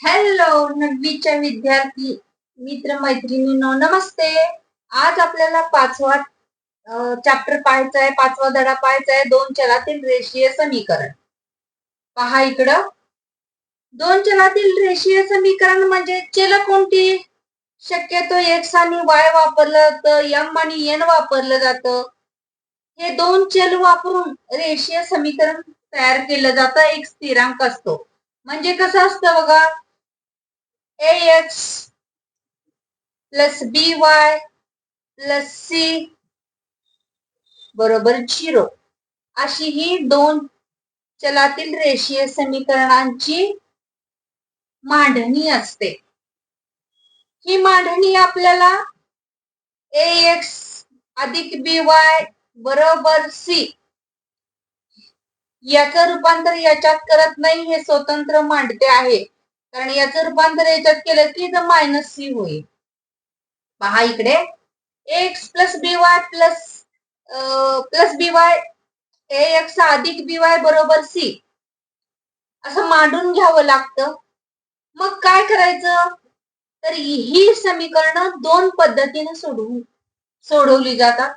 Hello नववीच्या विद्यार्थी मित्र मैत्रिणींनो नमस्ते. आज आपल्याला पाचवा चॅप्टर पाहायचा आहे. पाचवा धडा पाहायचा आहे. दोन चलातील रेषीय समीकरण. पहा इकडं. दोन चलातील रेषीय समीकरण म्हणजे चल कोणती? शक्यतो एक्स आणि वाय वापरलं जातं यम आणि एन वापरलं जातं. हे दोन चल वापरून रेषीय समीकरण तयार केलं जातं. एक स्थिरांक असतो. म्हणजे कसं असतं बघा? X plus B Y plus C बरोबर झिरो. अशी ही दोन चलातील रेषीय समीकरणांची मांडणी असते. ही मांडणी आपल्याला ए एक्स अधिक बी वाय बरोबर सी याचं रूपांतर याच्यात करत नाही हे स्वतंत्र मांडते आहे. कारण याचं रूपांतर याच्यात केलं की तर मायनस सी होईल. पहा इकडे. X plus B Y plus plus B Y A X अधिक बी वाय बरोबर सी असं मांडून घ्यावं लागतं. मग काय करायचं? तर ही समीकरणं दोन पद्धतीने सोडवू सोडवली जातात.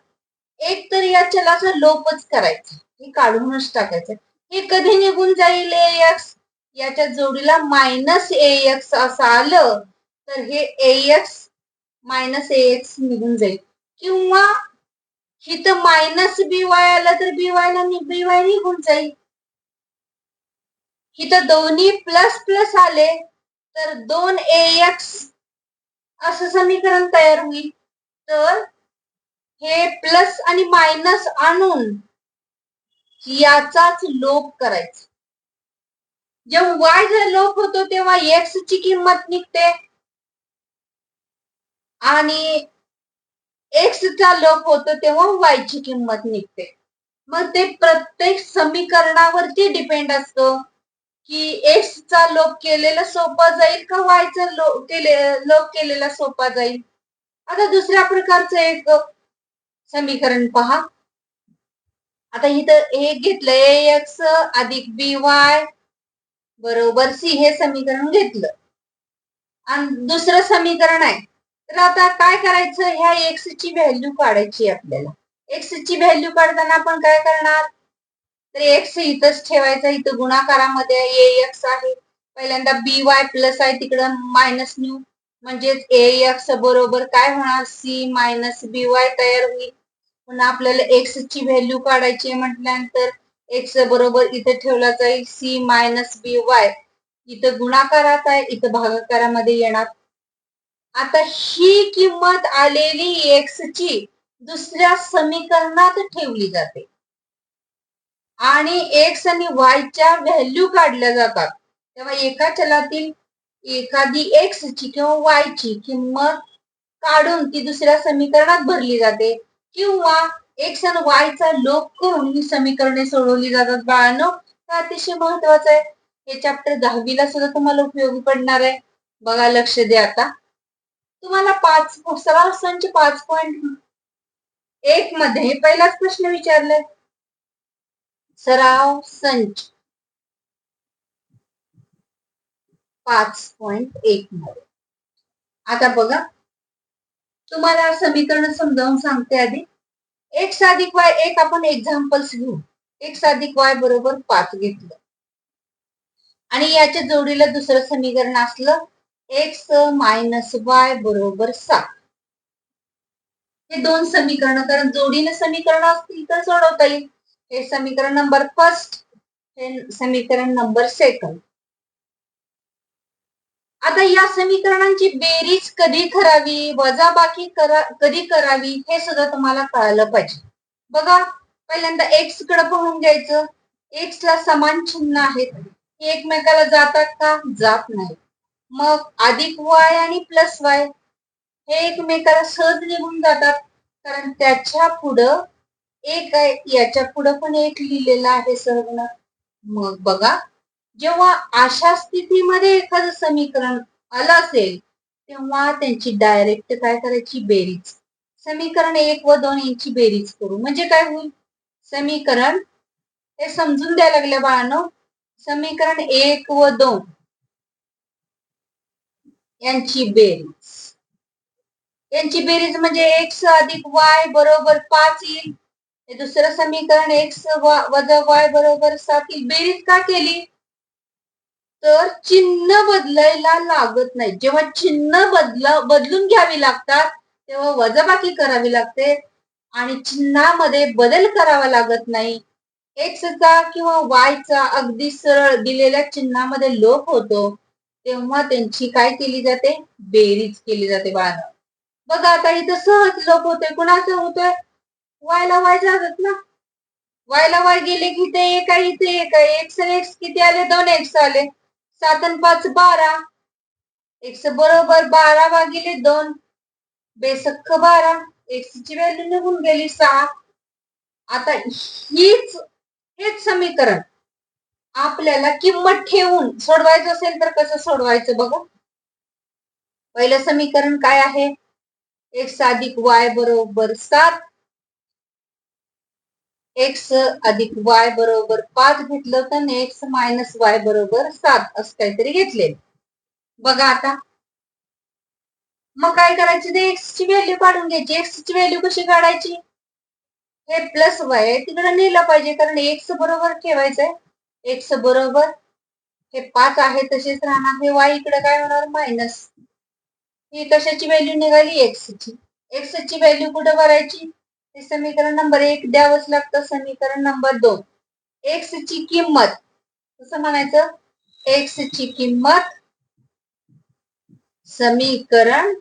एक तर या चलाचा लोपच करायचा. हे काढूनच टाकायचं. हे कधी निघून जाईल ए एक्स याच्या जोडीला मायनस ए एक्स असं आलं तर हे A X minus A X निघून जाईल. किंवा इथं मायनस बी वाय आलं तर बी वाय ला बी वाय निघून जाईल. इथं दोन्ही प्लस प्लस आले तर दोन ए एक्स असं समीकरण तयार होईल. तर हे प्लस आणि मायनस आणून याचाच लोप करायचा. जेव्हा वाय जर लोप होतो तेव्हा एक्स ची किंमत निघते. आणि एक्स चा लोप होतो तेव्हा वाय ची किंमत निघते. मग ते प्रत्येक समीकरणावरती डिपेंड असतं की एक्स चा लोप केलेला सोपा जाईल का वाय चा लोप केले लोप केलेला सोपा जाईल? आता दुसऱ्या प्रकारचं एक समीकरण पहा. आता इथं हे घेतलं ए एक्स अधिक बी वाय बरोबर सी हे समीकरण घेतलं. आणि दुसरं समीकरण आहे. तर आता काय करायचं? ह्या एक्स ची व्हॅल्यू काढायची आपल्याला. एक्स ची व्हॅल्यू काढताना आपण काय करणार? तर एक्स इथंच ठेवायचा. इथं गुणाकारामध्ये ए एक्स आहे. पहिल्यांदा बी वाय प्लस आहे. तिकडं मायनस न्यू म्हणजेच ए एक्स बरोबर काय होणार? सी मायनस बी वाय तयार होईल. पुन्हा आपल्याला एक्स ची व्हॅल्यू काढायची म्हटल्यानंतर एक्स बरोबर इथे ठेवला जाईल. सी मायनस बी वाय इथं गुणाकारात आहे इथं भागाकारामध्ये येणार. आता ही किंमत आलेली एक्स ची दुसऱ्या समीकरणात ठेवली जाते. आणि एक्स आणि वायच्या व्हॅल्यू काढल्या जातात. तेव्हा एका चलातील एखादी एक्स ची किंवा वाय ची किंमत काढून ती दुसऱ्या समीकरणात भरली जाते. किंवा एक्स आणि वायचा लोप करून ही समीकरणे सोडवली जातात. बाळांनो अतिशय महत्वाचं आहे. हे चॅप्टर दहावीला सुद्धा तुम्हाला उपयोगी पडणार आहे. बघा लक्ष द्या आता. तुम्हाला पाच सराव संच पाच पॉइंट एक मध्ये पहिलाच प्रश्न विचारलाय. सराव संच पाच पॉइंट एक मध्ये. आता बघा. तुम्हाला समीकरण समजावून सांगते आधी. एक्स अधिक वाय एक आपण एक्झाम्पल्स घेऊ. एक्स अधिक वाय बरोबर पाच घेतलं. आणि याच्या जोडीला दुसरं समीकरण असलं एक्स मायनस वाय बरोबर सात. हे दोन समीकरण कारण जोडीने समीकरण असतील तर सोडवता येईल. हे समीकरण नंबर फर्स्ट हे समीकरण नंबर सेकंड आता या समीकरणांची बेरीज कधी करावी? वजाबाकी करा कधी करावी? हे सुद्धा तुम्हाला कळलं पाहिजे. बघा पहिल्यांदा एक्सकडे पाहून घ्यायचं. एक्स ला समान चिन्ह आहेत. एकमेकाला जातात का? जात नाही मग अधिक वाय आणि प्लस वाय हे एकमेकाला सहज निघून जातात. कारण त्याच्या पुढं एक आहे याच्या पुढं पण एक लिहिलेलं आहे सहज मग बघा जेव्हा अशा स्थितीमध्ये एखादं समीकरण आलं असेल तेव्हा त्यांची डायरेक्ट काय करायची? बेरीज. समीकरण एक व दोन यांची बेरीज करू. म्हणजे काय होईल? समीकरण हे समजून द्यायला लागले बाळांनो. समीकरण एक व दोन यांची बेरीज. यांची बेरीज म्हणजे एक्स अधिक वाय बरोबर पाच येईल. हे दुसरं समीकरण एक्स वजा वाय बरोबर सात येईल. बेरीज का केली? तर चिन्ह बदलायला लागत नाही. जेव्हा चिन्ह बदल बदलून घ्यावी लागतात तेव्हा वजाबाकी करावी लागते आणि चिन्हामध्ये बदल करावा लागत नाही. एक्सचा किंवा वायचा अगदी सरळ दिलेल्या चिन्हामध्ये लोप होतो तेव्हा त्यांची काय केली जाते? बेरीज केली जाते बाळ बघा आता इथं सहज लोप होते कुणाचं होतोय? वायला वाय जातात ना? वायला वाय गेले की ते एक आहे इथे एक. आहे एक्स एक्स किती आले? दोन एक्स आले. सात आणि पाच बारा. एक्स बरोबर बारा भागिले दोन. बेसक्क बारा. एक्स ची व्हॅल्यू निघून गेली सहा. आता हीच हेच समीकरण आपल्याला किंमत ठेवून सोडवायचं असेल तर कसं सोडवायचं बघा? पहिलं समीकरण काय आहे? एक्स अधिक वाय बरोबर सात. एक्स अधिक वाय बरोबर पाच घेतलं तर एक्स मायनस वाय बरोबर सात असं काहीतरी घेतले बघा आता. मग काय करायचं ते एक्स ची व्हॅल्यू काढून घ्यायची. एक्स ची व्हॅल्यू कशी काढायची? हे प्लस वाय तिकडे नेलं पाहिजे कारण एक्स बरोबर ठेवायचंय. एक्स बरोबर हे पाच आहे तसेच राहणार. हे वाय इकडे काय होणार? मायनस ही कशाची व्हॅल्यू निघाली? एक्स ची. एक्स ची व्हॅल्यू कुठं भरायची? हे समीकरण नंबर एक द्यावंच लागतं समीकरण नंबर दोन. एक्स ची किंमत कसं म्हणायचं? एक्स ची किंमत समीकरण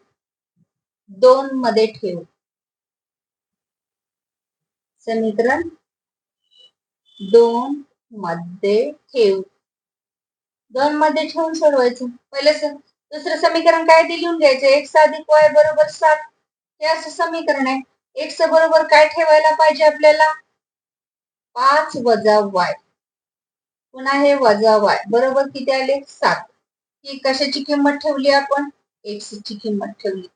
दोन मध्ये ठेवू. समीकरण दोन मध्ये ठेवू. दोन मध्ये ठेवून सोडवायचं. पहिलं दुसरं समीकरण काय ते लिहून घ्यायचं. एक्स अधिक वाय बरोबर सात. हे असं समीकरण आहे. एक्स बरोबर काय ठेवायला पाहिजे आपल्याला? पाच वजा वाय. पुन्हा हे वजा वाय. बरोबर किती आले? सात. ही कशाची किंमत ठेवली आपण? एक्स ची किंमत ठेवली.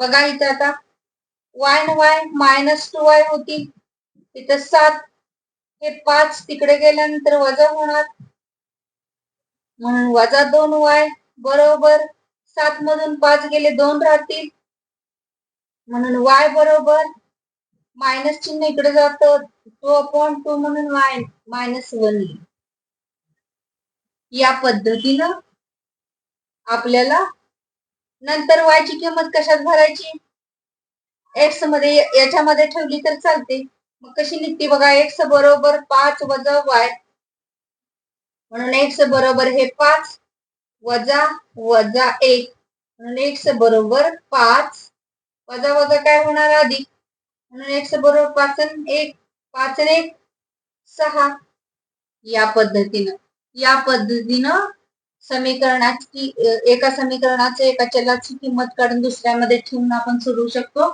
बघा इथं आता. वाय न वाय मायनस टू वाय होती. इथं सात. हे पाच तिकडे गेल्यानंतर वजा होणार. म्हणून वजा दोन वाय. बरोबर. सात मधून पाच गेले दोन राहतील. म्हणून वाय बरोबर मायनस चिन्ह इकडे जात. टू अपॉन टू म्हणून वाय मायनस वन या पद्धतीनं आपल्याला नंतर वायची किंमत कशात भरायची? एक्समध्ये याच्यामध्ये ठेवली तर चालते. मग कशी निघते बघा एक्स बरोबर पाच वजा वाय म्हणून एक्स बरोबर हे पाच वजा वजा एक. म्हणून एक्स बरोबर पाच वजा वजा काय होणार अधिक म्हणून एक्स बरोबर पाचन एक पाच एक सहा. या पद्धतीनं या पद्धतीनं समीकरणाची एका समीकरणाचे एका चलाची किंमत काढून दुसऱ्यामध्ये ठेवून आपण सोडवू शकतो.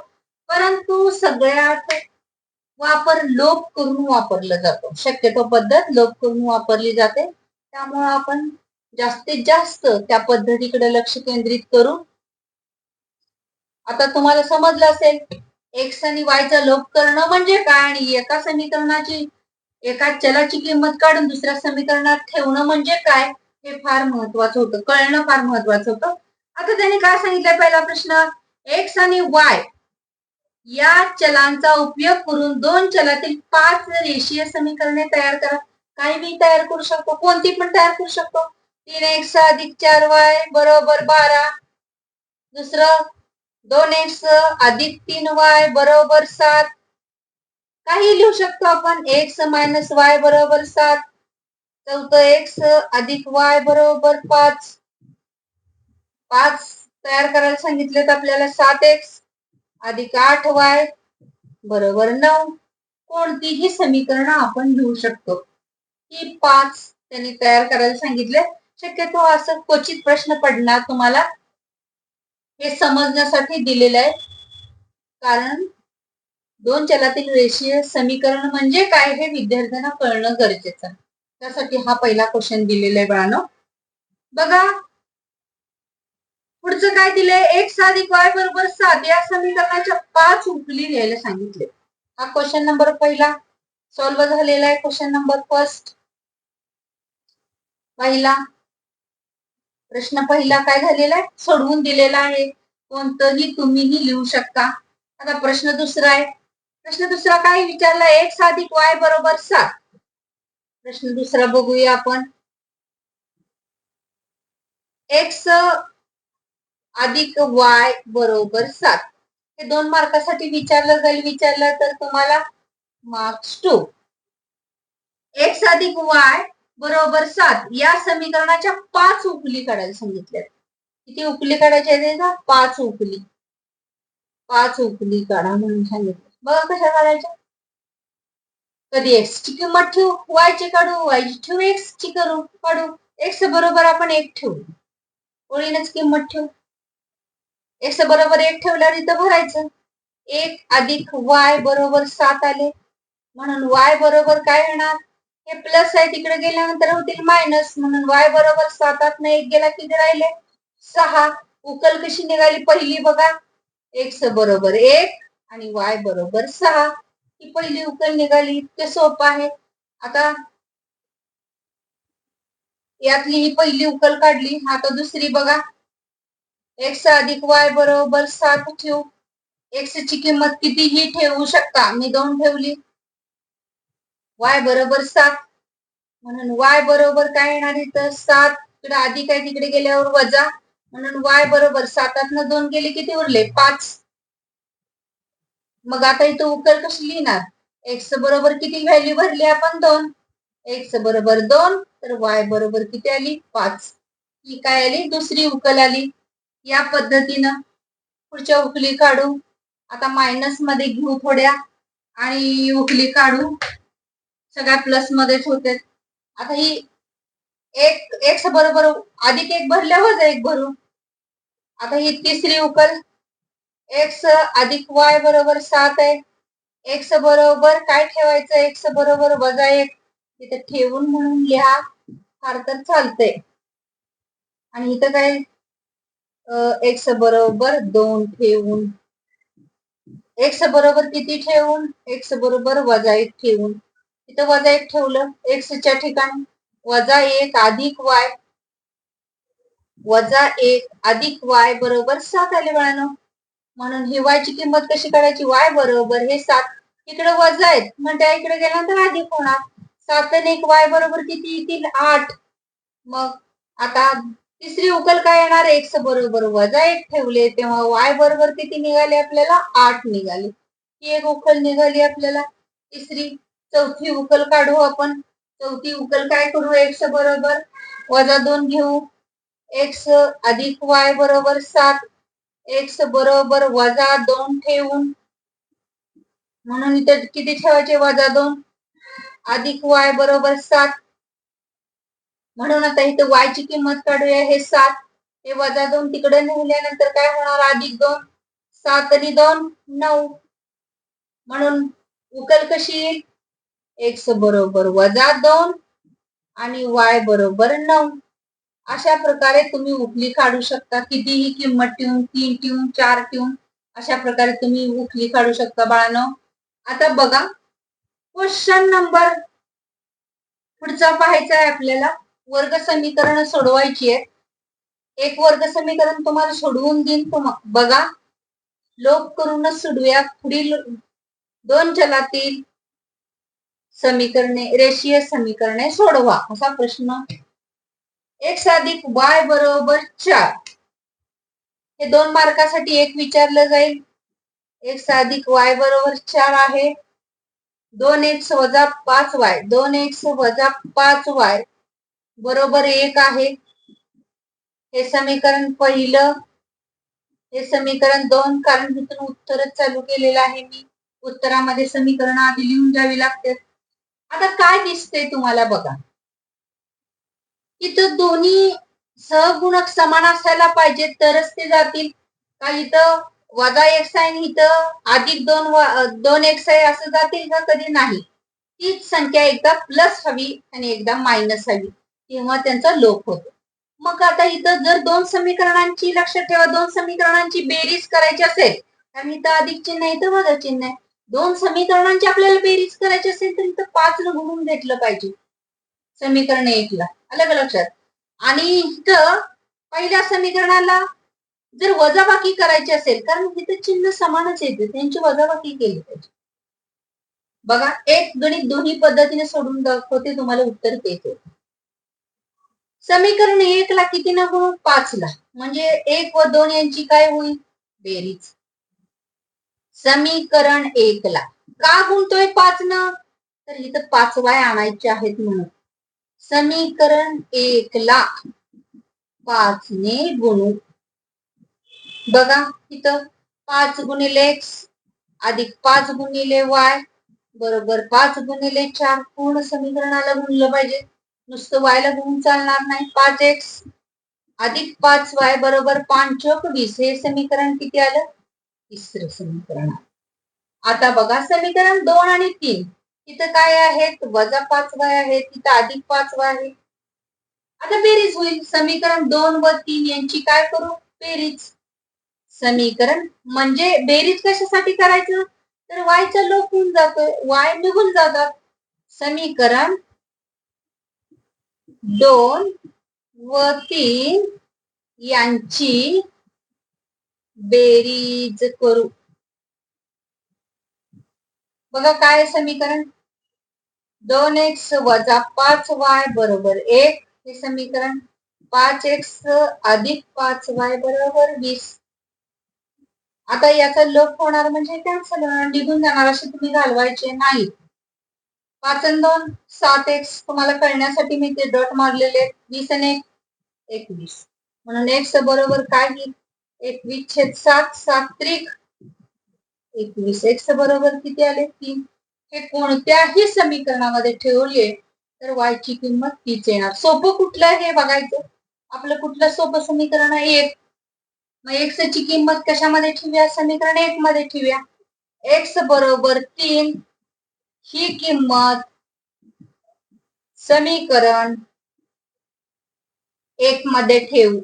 परंतु सगळ्यात वापर लोप करून वापरला जातो. शक्यतो पद्धत लोप करून वापरली जाते. त्यामुळे आपण जास्तीत जास्त त्या पद्धतीकडे लक्ष केंद्रित करून आता तुम्हाला समजलं असेल एक्स आणि वायचा लोप करणं म्हणजे काय आणि एका समीकरणाची एका चलाची किंमत काढून दुसऱ्या समीकरणात ठेवणं म्हणजे काय हे फार महत्वाचं होतं. कळणं फार महत्वाचं होतं. आता त्यांनी काय सांगितलं पहिला प्रश्न? एक्स आणि वाय या चलांचा उपयोग करून दोन चलातील पाच रेषीय समीकरणे तयार करा. काही मी तयार करू शकतो कोणती पण तयार करू शकतो. तीन एक्स अधिक चार वाय बरोबर बारा. दुसरं दोन एक्स अधिक तीन वाय बरोबर सात. काही लिहू शकतो आपण? एक्स मायनस वाय बरोबर सात. चौथ एक्स अधिक वाय बरोबर पाच. पाच तयार करायला सांगितले तर आपल्याला सात एक्स अधिक आठ वाय बरोबर नऊ. कोणतीही समीकरण आपण लिहू शकतो. ही पाच त्यांनी तयार करायला सांगितले. शक्यतो असं क्वचित प्रश्न पडणार तुम्हाला. हे समजण्यासाठी दिलेलं आहे. कारण दोन चलातील रेषीय समीकरण म्हणजे काय हे विद्यार्थ्यांना कळणं गरजेचं आहे. त्यासाठी हा पहिला क्वेश्चन दिलेला आहे बाळानो. बघा. पुढचं काय दिलंय? एक अधिक वाय बरोबर सात. या समीकरणाच्या पाच उकली लिहायला सांगितले. हा क्वेश्चन नंबर पहिला. सॉल्व्ह झालेला आहे क्वेश्चन नंबर फर्स्ट पहिला. प्रश्न पहिला काय झालेला आहे? सोडवून दिलेला आहे. कोणतंही तुम्हीही लिहू शकता. आता प्रश्न दुसरा आहे. प्रश्न दुसरा काय विचारला? एक्स अधिक वाय बरोबर सात. प्रश्न दुसरा बघूया आपण. एक्स अधिक वाय बरोबर सात. हे दोन मार्कासाठी विचारलं जाईल विचारलं तर तुम्हाला मार्क्स टू एक्स अधिक वाय बरोबर सात. या समीकरणाच्या पाच उकली काढायला सांगितल्यात. किती उकली काढायची आहे ना पाच उकली. पाच उकली काढा म्हणून सांगितलं. बघा कशा काढायच्या? कधी एक्स ची किंमत ठेवू? वाय ची काढू? वाय ची ठेवू? एक्स ची करू? काढू. एक्स बरोबर आपण एक ठेवू. ओळीनच किंमत ठेवू. एक्स बरोबर एक ठेवल्यावर इथं भरायचं. एक अधिक वाय बरोबर सात आले. म्हणून वाय बरोबर काय येणार हे प्लस आहे तिकडे गेल्यानंतर होतील मायनस म्हणून. वाय बरोबर सातात न एक गेला किती राहिले? सहा. उकल कशी निघाली पहिली बघा. एक्स बरोबर एक आणि वाय बरोबर सहा. ही पहिली उकल निघाली. इतके सोपं आहे. आता यातली ही पहिली उकल काढली. आता दुसरी बघा. एक्स अधिक वाय बरोबर सात ठेवू. एक्स ची किंमत कितीही ठेवू शकता? मी दोन ठेवली. वाय बरोबर सात. म्हणून वाय बरोबर काय येणार इथं? सात. इकडे आधी काय तिकडे गेल्यावर वजा. म्हणून वाय बरोबर सातात न दोन गेले किती उरले? पाच. मग आता इथं उकल कशी लिहिणार? एक्स बरोबर किती व्हॅल्यू भरली आपण दोन? एक्स बरोबर दोन. तर वाय बरोबर किती आली? पाच. ही काय आली? दुसरी उकल आली. या पद्धतीनं पुढच्या उकली काढू. आता मायनसमध्ये घेऊ थोड्या. आणि उकली काढू. सगळ्या प्लस मध्येच होते आता ही एक एक्स बरोबर अधिक एक भरल्यावर एक भरू. आता ही तिसरी उकल. एक्स अधिक वाय बरोबर सात आहे. एक्स बरोबर काय ठेवायचं? एक्स बरोबर वजा एक. तिथे ठेवून म्हणून लिहा. फार तर चालतंय. आणि इथं काय? एक्स बरोबर दोन ठेवून. एक्स बरोबर किती ठेवून? एक्स बरोबर वजा एक ठेवून. इथं वजा एक ठेवलं. एक्सच्या ठिकाणी. वजा एक अधिक वाय वजा एक अधिक वाय बरोबर सात आले बाळांनो. म्हणून ही वायची किंमत कशी करायची वाय बरोबर हे सात. इकडे वजा आहेत. म्हणजे इकडे गेल्यानंतर अधिक होणार. सात आणि एक वाय बरोबर किती येतील? आठ. मग आता तिसरी उकल काय येणार? एक्स बरोबर वजा एक ठेवले. तेव्हा वाय बरोबर किती निघाले? आपल्याला आठ निघाले. ही एक उकल निघाली आपल्याला. तिसरी. चौथी उकल काढू आपण. चौथी उकल काय करू? एक्स बरोबर वजा दोन घेऊ. एक्स अधिक वाय बरोबर सात. एक्स बरोबर वजा दोन ठेवून. म्हणून इथे किती ठेवायचे? वजा दोन. अधिक वाय बरोबर सात. म्हणून आता इथं वाय ची किंमत काढूया. हे सात. हे वजा दोन तिकडे नेल्यानंतर काय होणार? अधिक दोन. सात आणि दोन नऊ. म्हणून उकल कशी येईल? एक्स बरोबर वजा दोन आणि वाय बरोबर नऊ. अशा प्रकारे तुम्ही उकली काढू शकता. कितीही किंमत ठेवून तीन ठेवून चार ठेवून अशा प्रकारे तुम्ही उकली काढू शकता बाळानो. आता बघा क्वेश्चन नंबर पुढचा पाहायचा आहे आपल्याला. वर्ग समीकरण सोडवायची आहे एक वर्ग समीकरण तुम्हाला सोडवून देईन. बघा. लोक करूनच सोडूया. पुढील दोन चलातील समीकरणे रेषीय समीकरणे सोडवा. असा प्रश्न. एक्स अधिक वाय बरोबर चार. हे दोन मार्कासाठी एक विचारलं जाईल. एक्स अधिक वाय बरोबर चार आहे. दोन एक्स वजा पाच वाय दोन एक्स वजा पाच वाय बरोबर एक आहे. हे समीकरण पहिलं. हे समीकरण दोन कारण तिथून उत्तरच चालू केलेलं आहे मी. उत्तरामध्ये समीकरण आधी लिहून द्यावी लागते आता काय दिसते तुम्हाला बघा? इथं दोन्ही सहगुणक समान असायला पाहिजे तरच ते जातील. का इथं वजा एक्स आहे आणि इथं अधिक दोन दोन एक्स आहे असं जातील का? कधी नाही. तीच संख्या एकदा प्लस हवी आणि एकदा मायनस हवी. तेव्हा त्यांचा लोप होतो. मग आता इथं जर दोन समीकरणांची लक्षात ठेवा दोन समीकरणांची बेरीज करायची असेल कारण इथं अधिक चिन्ह आहे इथं वजा चिन्ह आहे. दोन समीकरणांची आपल्याला बेरीज करायची असेल तर इथं पाच न गुणून घेतलं पाहिजे. समीकरण एकला. अलग लक्षात? आणि इथं पहिल्या समीकरणाला जर वजाबाकी करायची असेल कारण इथं चिन्ह समानच येते त्यांची वजाबाकी केली पाहिजे. बघा एक गणित दोन्ही पद्धतीने सोडून दाखवते तुम्हाला उत्तर देते. होते समीकरण एक ला किती ना गुण पाच ला म्हणजे एक व दोन यांची काय होईल? बेरीज. समीकरण एक ला. का गुणतोय पाच न? तर इथं पाच वाय आणायचे आहेत म्हणून. समीकरण एक ला पाच ने गुणू. बघा इथं पाच गुणिले एक्स अधिक पाच गुणिले वाय बरोबर पाच गुणिले चार. पूर्ण समीकरणाला गुणलं पाहिजे. नुसतं वायला गुणून चालणार नाही. पाच एक्स अधिक पाच वाय बरोबर पांचोक वीस. हे समीकरण किती आलं? तिसरं समीकरण. आता बघा समीकरण दोन आणि तीन तिथं काय आहेत? वजा पाच वय आहे तिथं अधिक पाच वय आहे. आता बेरीज होईल. समीकरण दोन व तीन यांची काय करू? बेरीज. समीकरण म्हणजे बेरीज कशासाठी करायचं? तर वायचा लोप होऊन जातोय. वाय निघून जातात. समीकरण दोन व तीन यांची बेरीज करू. बघा काय समीकरण? दोन एक्स वजा पाच वाय बरोबर एक हे समीकरण. पाच एक्स अधिक पाच वाय बरोबर वीस. आता याचा लोप होणार म्हणजे कॅन्सल होणार. निघून जाणार असे तुम्ही घालवायचे नाही. पाच आणि दोन सात एक्स तुम्हाला कळण्यासाठी मी ते डॉट मारलेले वीस आणि एक एकवीस. म्हणून एक्स बरोबर काय येईल एकवीस छेद सात सात त्रिक. एकवीस एक्स बरोबर किती आले? तीन. हे कोणत्याही समीकरणामध्ये ठेवले तर वाय ची किंमत तीच येणार. सोपं कुठलं हे बघायचं? आपलं कुठलं सोपं समीकरण आहे? एक. मग एक्स ची किंमत कशामध्ये ठेवूया? समीकरण एक मध्ये ठेवूया. एक्स बरोबर तीन. ही किंमत समीकरण एक मध्ये ठेवू.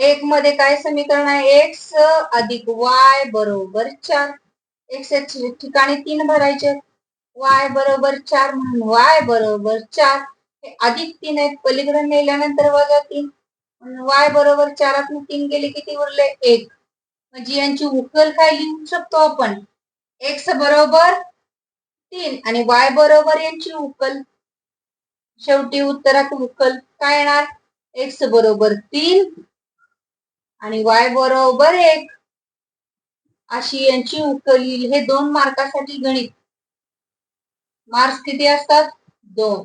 एक मध्ये काय समीकरण आहे? एक्स अधिक वाय बरोबर चार. एक्स ठिकाणी तीन भरायचे वाय बरोबर चार म्हणून वाय बरोबर चार. हे अधिक तीन आहेत. पलीकडे नेल्यानंतर वजा तीन. वाय बरोबर चारात तीन गेले किती उरले? एक. म्हणजे यांची उकल काय लिहू शकतो आपण? एक्स बरोबर तीन आणि वाय बरोबर यांची उकल. शेवटी उत्तरात उकल. काय येणार? एक्स बरोबर तीन. आणि वाय बरोबर एक अशी यांची उकल. येईल हे दोन मार्कासाठी गणित. मार्क्स किती असतात? दोन.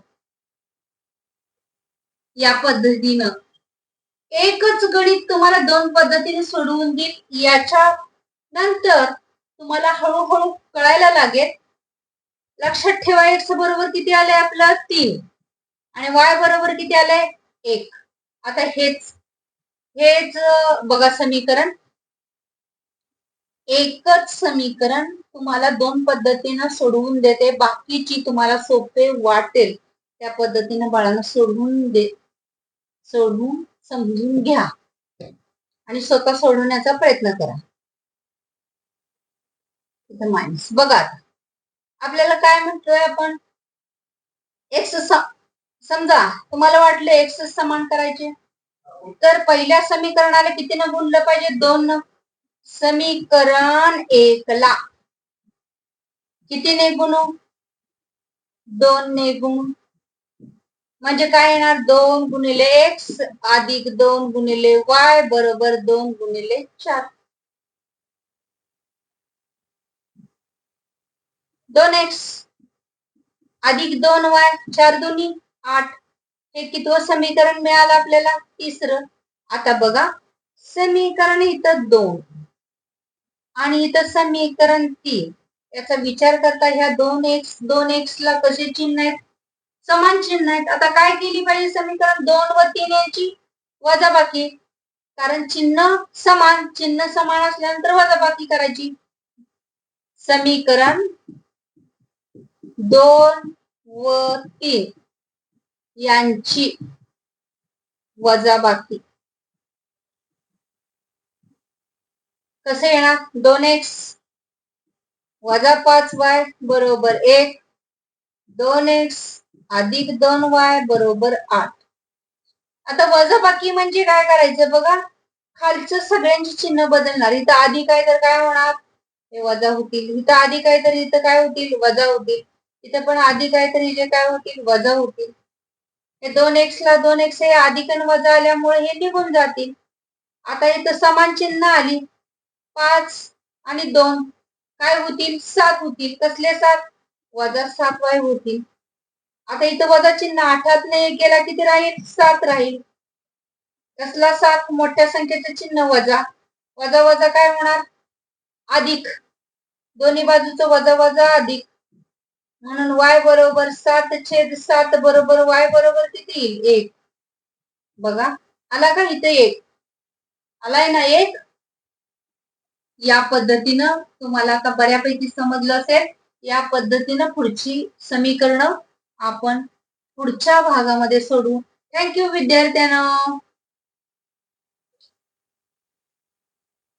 या पद्धतीनं. एकच गणित तुम्हाला दोन पद्धतीने सोडवून देईल. याच्या नंतर तुम्हाला हळूहळू कळायला लागेल. लक्षात ठेवा एक्स बरोबर किती आलंय आपलं? तीन. आणि वाय बरोबर किती आलंय? एक. आता हेच हेच बघा समीकरण. एकच समीकरण तुम्हाला दोन पद्धतीनं सोडवून देते. बाकीची तुम्हाला सोपे वाटेल. त्या पद्धतीनं बाळांना सोडवून दे सोडवून समजून घ्या. आणि स्वतः सोडवण्याचा प्रयत्न करा. इथं मायनस बघा आपल्याला काय म्हणतोय आपण? एक्स समजा तुम्हाला वाटलं एक्स समान करायचे? तर पहिल्या समीकरणाला किती न गुणलं पाहिजे? दोन. न समीकरण एकला. किती ने गुणू दोन ने गुण म्हणजे काय येणार? दोन गुणिले एक्स अधिक दोन गुणिले वाय बरोबर दोन गुणिले चार. दोन एक्स अधिक दोन वाय चार दोन्ही आठ. हे कितवं समीकरण मिळालं आपल्याला? तिसरं. आता बघा. समीकरण इथं दोन. आणि इथं समीकरण तीन. याचा विचार करता ह्या दोन एक्स दोन एक्स ला कसे चिन्ह आहेत? समान चिन्ह आहेत. आता काय केली पाहिजे समीकरण? दोन व तीन यांची वजाबाकी. कारण चिन्ह समान चिन्ह समान असल्यानंतर वजाबाकी करायची. समीकरण दोन व तीन. यांची वजाबाकी. कसे येणार? दोन एक्स वजा पाच वाय बरोबर एक. दोन एक्स अधिक दोन वाय बरोबर आठ. आता वजाबाकी म्हणजे काय करायचं बघा? खालचं सगळ्यांची चिन्ह बदलणार. इथं आधी काय तर काय होणार? हे वजा होतील. इथं आधी काय तर इथं काय होतील? वजा होतील. इथं पण आधी काय तर जे काय होतील? वजा होतील. हे दोन एक्स ला दोन एक्स हे अधिकन वजा आल्यामुळे हे निघून जातील. आता इथं समान चिन्ह आली. पाच आणि दोन. काय होतील? सात होतील. कसले सात? वजा सात वाय होतील. आता इथं वजा चिन्ह आठात नाही गेला किती राहील? सात राहील. कसला सात? मोठ्या संख्येचं चिन्ह वजा. वजा वजा काय होणार? अधिक. दोन्ही बाजूचं वजा वजा अधिक. म्हणून वाय बरोबर सात छेद सात बरोबर वाय बरोबर किती? येईल एक. बघा. आला का इथे एक? आलाय ना एक? या पद्धतीनं तुम्हाला आता बऱ्यापैकी समजलं असेल. या पद्धतीनं पुढची समीकरणं आपण पुढच्या भागामध्ये सोडू. थँक्यू विद्यार्थ्यांना.